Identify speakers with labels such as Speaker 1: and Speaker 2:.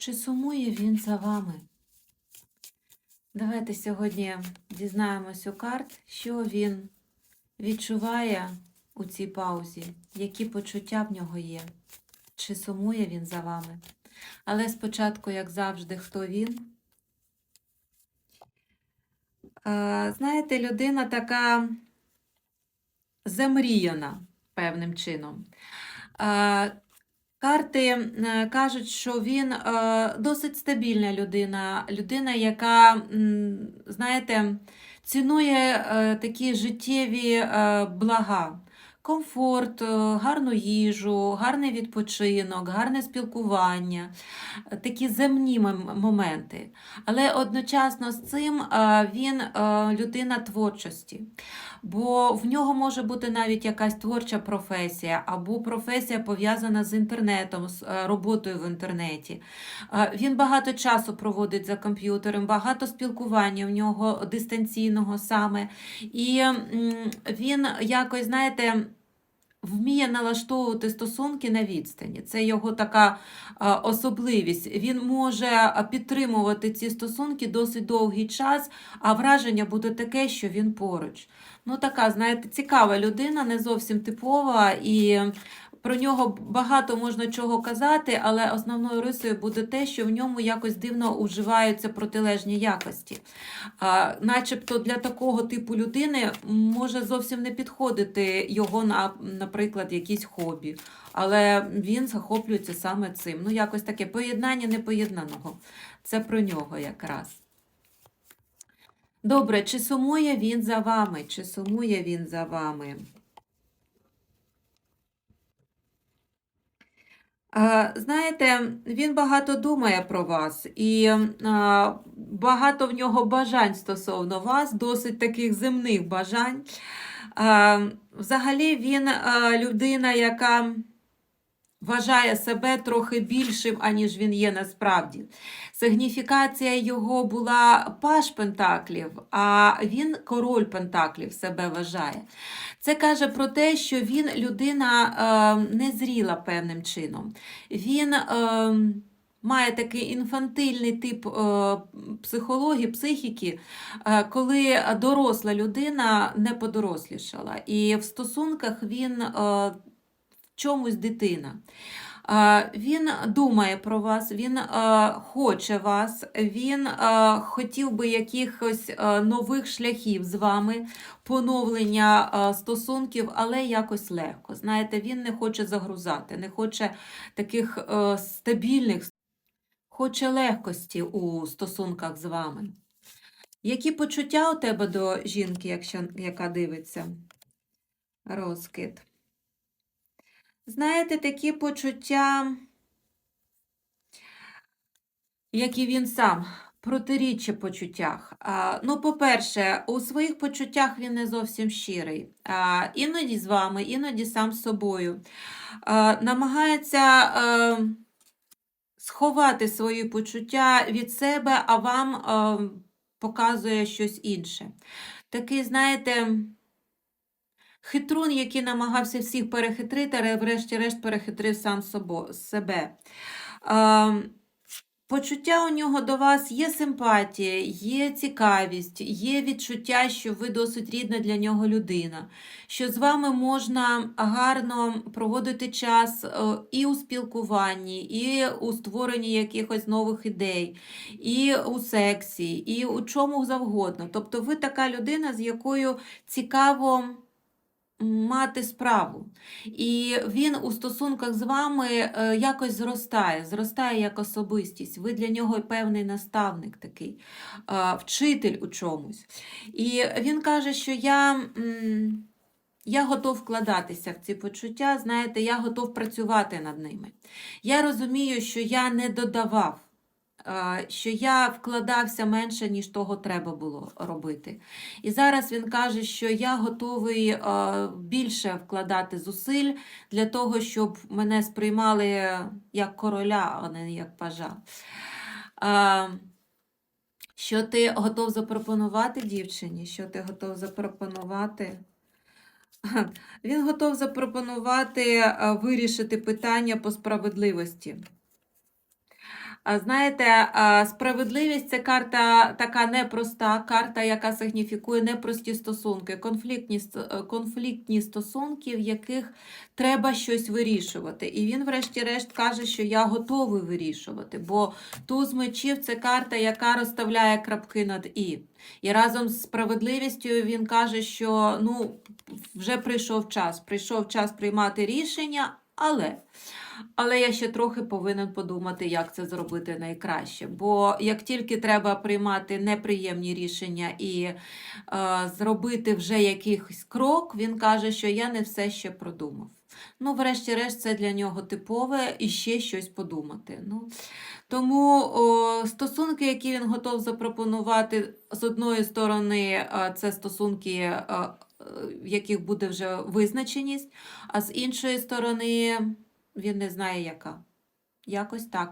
Speaker 1: Чи сумує він за вами? Давайте сьогодні дізнаємось у карт, що він відчуває у цій паузі, які почуття в нього є. Чи сумує він за вами? Але спочатку, як завжди, хто він? Знаєте, людина така замріяна певним чином. Карти кажуть, що він е, досить стабільна людина, людина, яка, знаєте, цінує е, такі життєві е, блага. Комфорт, е, гарну їжу, гарний відпочинок, гарне спілкування, такі земні моменти. Але одночасно з цим е, він е, людина творчості, бо в нього може бути навіть якась творча професія або професія пов'язана з інтернетом, з роботою в інтернеті. Він багато часу проводить за комп'ютером, багато спілкування в нього дистанційного саме. І він якось, знаєте, вміє налаштовувати стосунки на відстані. Це його така особливість. Він може підтримувати ці стосунки досить довгий час, а враження буде таке, що він поруч. Ну, така, знаєте, цікава людина, не зовсім типова, і про нього багато можна чого казати, але основною рисою буде те, що в ньому якось дивно уживаються протилежні якості. А, начебто для такого типу людини може зовсім не підходити його, на, наприклад, якісь хобі. Але він захоплюється саме цим. Ну, якось таке поєднання непоєднаного. Це про нього якраз. Добре, чи сумує він за вами? Чи сумує він за вами? Знаєте, він багато думає про вас, і е, багато в нього бажань стосовно вас, досить таких земних бажань. Е, Взагалі він е, людина, яка вважає себе трохи більшим, аніж він є насправді. Сигніфікація його була паш пентаклів, а він король пентаклів себе вважає. Це каже про те, що він людина е, незріла певним чином. Він е, має такий інфантильний тип е, психології, психіки, е, коли доросла людина не подорослішала. І в стосунках він е, чомусь дитина. Він думає про вас, він хоче вас, він хотів би якихось нових шляхів з вами, поновлення стосунків, але якось легко. Знаєте, він не хоче загрузати, не хоче таких стабільних, хоче легкості у стосунках з вами. Які почуття у тебе до жінки, якщо, яка дивиться? Розкид. Знаєте, такі почуття, як і він сам, протиріччя почуттях. А, ну, по-перше, у своїх почуттях він не зовсім щирий. А, іноді з вами, іноді сам з собою. А, намагається а, сховати свої почуття від себе, а вам а, показує щось інше. Такий, знаєте, хитрун, який намагався всіх перехитрити, але врешті-решт перехитрив сам собо, себе. Почуття у нього до вас є симпатія, є цікавість, є відчуття, що ви досить рідна для нього людина, що з вами можна гарно проводити час е, і у спілкуванні, і у створенні якихось нових ідей, і у сексі, і у чому завгодно. Тобто ви така людина, з якою цікаво мати справу. І він у стосунках з вами е, якось зростає, зростає як особистість. Ви для нього певний наставник такий, е, вчитель у чомусь. І він каже, що я. Я готов вкладатися в ці почуття, знаєте, я готов працювати над ними. Я розумію, що я не додавав, що я вкладався менше, ніж того треба було робити. І зараз він каже, що я готовий більше вкладати зусиль для того, щоб мене сприймали як короля, а не як пажа. Що ти готов запропонувати дівчині? Що ти готов запропонувати? Він готов запропонувати вирішити питання по справедливості. Знаєте, справедливість це карта така непроста, карта, яка сигніфікує непрості стосунки, конфліктні, е, конфліктні стосунки, в яких треба щось вирішувати. І він, врешті-решт, каже, що я готовий вирішувати, бо туз мечів це карта, яка розставляє крапки над і. І разом з справедливістю він каже, що ну, вже прийшов час, прийшов час приймати рішення, але. Але я ще трохи повинен подумати, як це зробити найкраще. Бо як тільки треба приймати неприємні рішення і е, зробити вже якийсь крок, він каже, що я не все ще продумав. Ну, врешті-решт, це для нього типове і ще щось подумати. Ну, тому о, стосунки, які він готов запропонувати, з одної сторони, е, це стосунки, е, в яких буде вже визначеність, а з іншої сторони, він не знає, яка. Якось так.